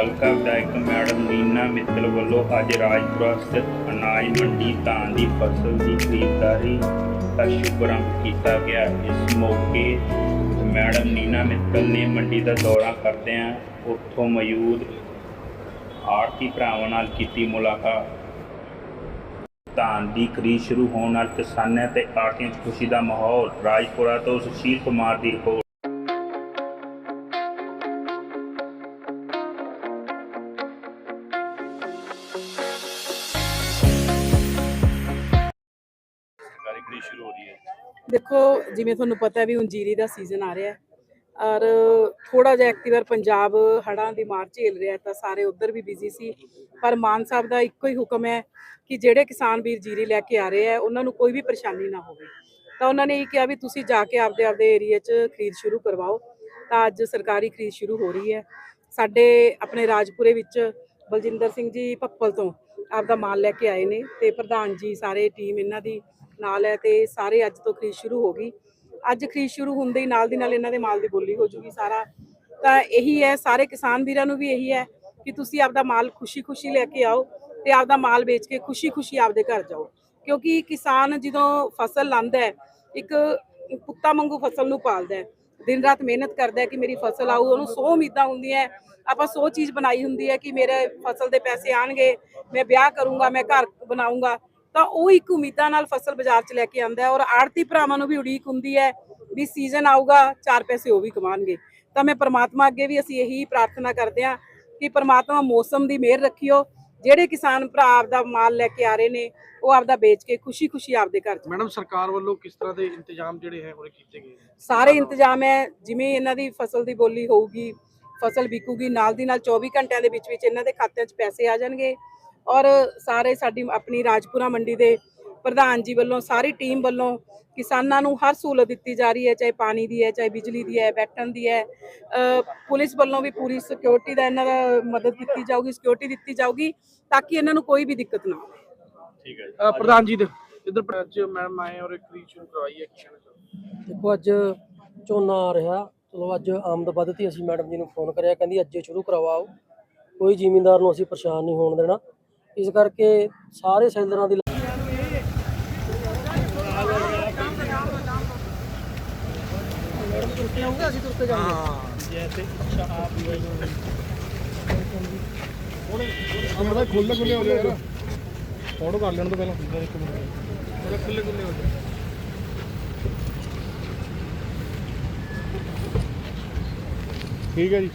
ਹਲਕਾ ਵਿਧਾਇਕ ਮੈਡਮ ਨੀਨਾ ਮਿੱਤਲ ਵੱਲੋਂ ਅੱਜ ਰਾਜਪੁਰਾ ਸਥਿਤ ਅਨਾਜ ਮੰਡੀ ਧਾਨ ਦੀ ਫਸਲ ਦੀ ਖਰੀਦਦਾਰੀ ਦਾ ਸ਼ੁਭਾਰੰਭ ਕੀਤਾ ਗਿਆ। ਇਸ ਮੌਕੇ ਮੈਡਮ ਨੀਨਾ ਮਿੱਤਲ ਨੇ ਮੰਡੀ ਦਾ ਦੌਰਾ ਕਰਦਿਆਂ ਉੱਥੋਂ ਮੌਜੂਦ ਆੜਤੀ ਭਰਾਵਾਂ ਨਾਲ ਕੀਤੀ ਮੁਲਾਕਾਤ। ਧਾਨ ਦੀ ਖਰੀਦ ਸ਼ੁਰੂ ਹੋਣ ਨਾਲ ਕਿਸਾਨਾਂ ਤੇ ਆੜਤੀਆਂ 'ਚ ਖੁਸ਼ੀ ਦਾ ਮਾਹੌਲ ਰਾਜਪੁਰਾ ਤੋਂ ਸੁਸ਼ੀਲ ਕੁਮਾਰ ਦੀ ਰਿਪੋਰਟ। ਹੈ ਦੇਖੋ, ਜਿਵੇਂ ਤੁਹਾਨੂੰ ਪਤਾ ਵੀ ਹੁਣ ਜੀਰੀ ਦਾ ਸੀਜ਼ਨ ਆ ਰਿਹਾ ਹੈ, ਔਰ ਥੋੜਾ ਜਿਹਾ ਐਕਟਿਵਰ ਪੰਜਾਬ ਹੜ੍ਹਾਂ ਦੀ ਮਾਰ ਝੇਲ ਰਿਹਾ ਤਾਂ ਸਾਰੇ ਉਧਰ ਵੀ ਬਿਜ਼ੀ ਸੀ। ਪਰ ਮਾਨ ਸਾਹਿਬ ਦਾ ਇੱਕੋ ਹੀ ਹੁਕਮ ਹੈ ਕਿ ਜਿਹੜੇ ਕਿਸਾਨ ਵੀਰ ਜੀਰੀ ਲੈ ਕੇ ਆ ਰਹੇ ਹੈ, ਉਹਨਾਂ ਨੂੰ ਕੋਈ ਵੀ ਪਰੇਸ਼ਾਨੀ ਨਾ ਹੋਵੇ। ਤਾਂ ਉਹਨਾਂ ਨੇ ਇਹ ਕਿਹਾ ਵੀ ਤੁਸੀਂ ਜਾ ਕੇ ਆਪਦੇ ਆਪਦੇ ਏਰੀਆ 'ਚ ਖਰੀਦ ਸ਼ੁਰੂ ਕਰਵਾਓ, ਤਾਂ ਅੱਜ ਸਰਕਾਰੀ ਖਰੀਦ ਸ਼ੁਰੂ ਹੋ ਰਹੀ ਹੈ। ਸਾਡੇ ਆਪਣੇ ਰਾਜਪੁਰੇ ਵਿੱਚ ਬਲਜਿੰਦਰ ਸਿੰਘ ਜੀ ਭੱਪਲ ਤੋਂ ਆਪਦਾ ਮਾਲ ਲੈ ਕੇ ਆਏ ਨੇ ਤੇ ਪ੍ਰਧਾਨ ਜੀ ਸਾਰੇ ਟੀਮ ਇਹਨਾਂ ਦੀ ਨਾਲ ਹੈ ਤੇ ਸਾਰੇ ਅੱਜ ਤੋਂ ਖਰੀਦ ਸ਼ੁਰੂ ਹੋ ਗਈ। ਅੱਜ ਖਰੀਦ ਸ਼ੁਰੂ ਹੁੰਦੇ ਹੀ ਨਾਲ ਦੀ ਨਾਲ ਇਹਨਾਂ ਦੇ ਮਾਲ ਦੀ ਬੋਲੀ ਹੋ ਜੂਗੀ ਸਾਰਾ। ਤਾਂ ਇਹੀ ਹੈ, ਸਾਰੇ ਕਿਸਾਨ ਵੀਰਾਂ ਨੂੰ ਵੀ ਇਹੀ ਹੈ ਕਿ ਤੁਸੀਂ ਆਪਦਾ ਮਾਲ ਖੁਸ਼ੀ-ਖੁਸ਼ੀ ਲੈ ਕੇ ਆਓ ਤੇ ਆਪਦਾ ਮਾਲ ਵੇਚ ਕੇ ਖੁਸ਼ੀ-ਖੁਸ਼ੀ ਆਪਦੇ ਘਰ ਜਾਓ। ਕਿਉਂਕਿ ਕਿਸਾਨ ਜਦੋਂ ਫਸਲ ਲਾਂਦਾ ਹੈ, ਇੱਕ ਪੁੱਤਾ ਵਾਂਗੂ ਫਸਲ ਨੂੰ ਪਾਲਦਾ ਹੈ। ਦਿਨ ਰਾਤ ਮਿਹਨਤ ਕਰਦਾ ਹੈ ਕਿ ਮੇਰੀ ਫਸਲ ਆਊ, ਉਹਨੂੰ ਸੌ ਉਮੀਦਾਂ ਹੁੰਦੀਆਂ ਆਪਾਂ ਸੌ ਚੀਜ਼ ਬਣਾਈ ਹੁੰਦੀ ਹੈ ਕਿ ਮੇਰੇ ਫਸਲ ਦੇ ਪੈਸੇ ਆਣਗੇ, ਮੈਂ ਵਿਆਹ ਕਰੂੰਗਾ, ਮੈਂ ਘਰ ਬਣਾਉਂਗਾ ਤਾਂ ਉਹ ਇੱਕ ਉਮੀਦਾਂ ਨਾਲ ਫਸਲ ਬਾਜ਼ਾਰ 'ਚ ਲੈ ਕੇ ਆਂਦਾ ਹੈ ਔਰ ਆੜਤੀ ਭਰਾਵਾਂ ਨੂੰ ਵੀ ਉਡੀਕ ਹੁੰਦੀ ਹੈ ਵੀ ਸੀਜ਼ਨ ਆਊਗਾ, ਚਾਰ ਪੈਸੇ ਉਹ ਵੀ ਕਮਾਣਗੇ। ਤਾਂ ਮੈਂ ਪਰਮਾਤਮਾ ਅੱਗੇ ਵੀ ਅਸੀਂ ਇਹੀ ਪ੍ਰਾਰਥਨਾ ਕਰਦੇ ਹਾਂ ਕਿ ਪਰਮਾਤਮਾ ਮੌਸਮ ਦੀ ਮਿਹਰ ਰੱਖਿਓ ਜਿਹੜੇ ਕਿਸਾਨ ਭਰਾ ਆਪਦਾ ਮਾਲ ਲੈ ਕੇ ਆ ਰਹੇ ਨੇ ਉਹ ਆਪਦਾ ਵੇਚ ਕੇ ਖੁਸ਼ੀ-ਖੁਸ਼ੀ ਆਪਦੇ ਘਰ ਮੈਡਮ ਸਰਕਾਰ ਵੱਲੋਂ ਕਿਸ ਤਰ੍ਹਾਂ ਦੇ ਇੰਤਜ਼ਾਮ ਜਿਹੜੇ ਹੈ ਉਹਦੇ ਕੀਤੇ ਗਏ? ਸਾਰੇ ਇੰਤਜ਼ਾਮ ਹੈ ਜਿਵੇਂ ਇਹਨਾਂ ਦੀ ਫਸਲ ਦੀ ਬੋਲੀ ਹੋਊਗੀ ਫਸਲ ਵਿਕੂਗੀ ਨਾਲ ਦੀ ਨਾਲ 24 ਘੰਟਿਆਂ ਦੇ ਵਿੱਚ ਵਿੱਚ ਇਹਨਾਂ ਦੇ ਖਾਤਿਆਂ 'ਚ ਪੈਸੇ ਆ ਜਾਣਗੇ ਔਰ ਸਾਰੇ ਸਾਡੀ ਆਪਣੀ ਰਾਜਪੁਰਾ ਮੰਡੀ ਦੇ ਪ੍ਰਧਾਨ ਜੀ ਵੱਲੋਂ ਸਾਰੀ ਟੀਮ ਵੱਲੋਂ ਕਿਸਾਨਾਂ ਨੂੰ ਹਰ ਸਹੂਲਤ ਦਿੱਤੀ ਜਾ ਰਹੀ ਹੈ ਚਾਹੇ ਪਾਣੀ ਦੀ ਹੈ ਚਾਹੇ ਬਿਜਲੀ ਦੀ ਹੈ ਬੈਠਣ ਦੀ ਹੈ। ਪੁਲਿਸ ਵੱਲੋਂ ਵੀ ਪੂਰੀ ਸਿਕਿਉਰਿਟੀ ਦਾ ਇਹਨਾਂ ਦਾ ਮਦਦ ਕੀਤੀ ਜਾਊਗੀ ਸਿਕਿਉਰਿਟੀ ਦਿੱਤੀ ਜਾਊਗੀ ਤਾਂ ਕਿ ਇਹਨਾਂ ਨੂੰ ਕੋਈ ਵੀ ਦਿੱਕਤ ਨਾ ਆਵੇ। ਠੀਕ ਹੈ ਪ੍ਰਧਾਨ ਜੀ ਦੇ ਇਧਰ ਅੱਜ ਮੈਡਮ ਆਏ ਔਰ ਇੱਕ ਸ਼ੁਰੂ ਕਰਵਾਈ ਹੈ ਕਿਸਾਨਾਂ ਤੋਂ ਦੇਖੋ ਅੱਜ ਝੋਨਾ ਆ ਰਿਹਾ। ਚਲੋ ਅੱਜ ਆਮਦ ਵੱਧਤੀ ਅਸੀਂ ਮੈਡਮ ਜੀ ਨੂੰ ਫੋਨ ਕਰਿਆ ਕਹਿੰਦੀ ਅੱਜੇ ਸ਼ੁਰੂ ਕਰਵਾਓ। ਕੋਈ ਜ਼ਿਮੀਂਦਾਰ ਨੂੰ ਅਸੀਂ ਪਰੇਸ਼ਾਨ ਨਹੀਂ ਹੋਣ ਦੇਣਾ। ਇਸ ਕਰਕੇ ਸਾਰੇ ਸੈਲਰਾਂ ਦੀ ਖੁੱਲੇ ਖੁੱਲੇ ਹੋ। ਜਾਏਗਾ ਫੋਟੋ ਕਰ ਲੈਣ ਤੋਂ ਪਹਿਲਾਂ। ਇੱਕ ਮਿੰਟ। ਖੁੱਲੇ ਖੁੱਲੇ ਹੋ ਜਾਏ ਠੀਕ ਹੈ ਜੀ।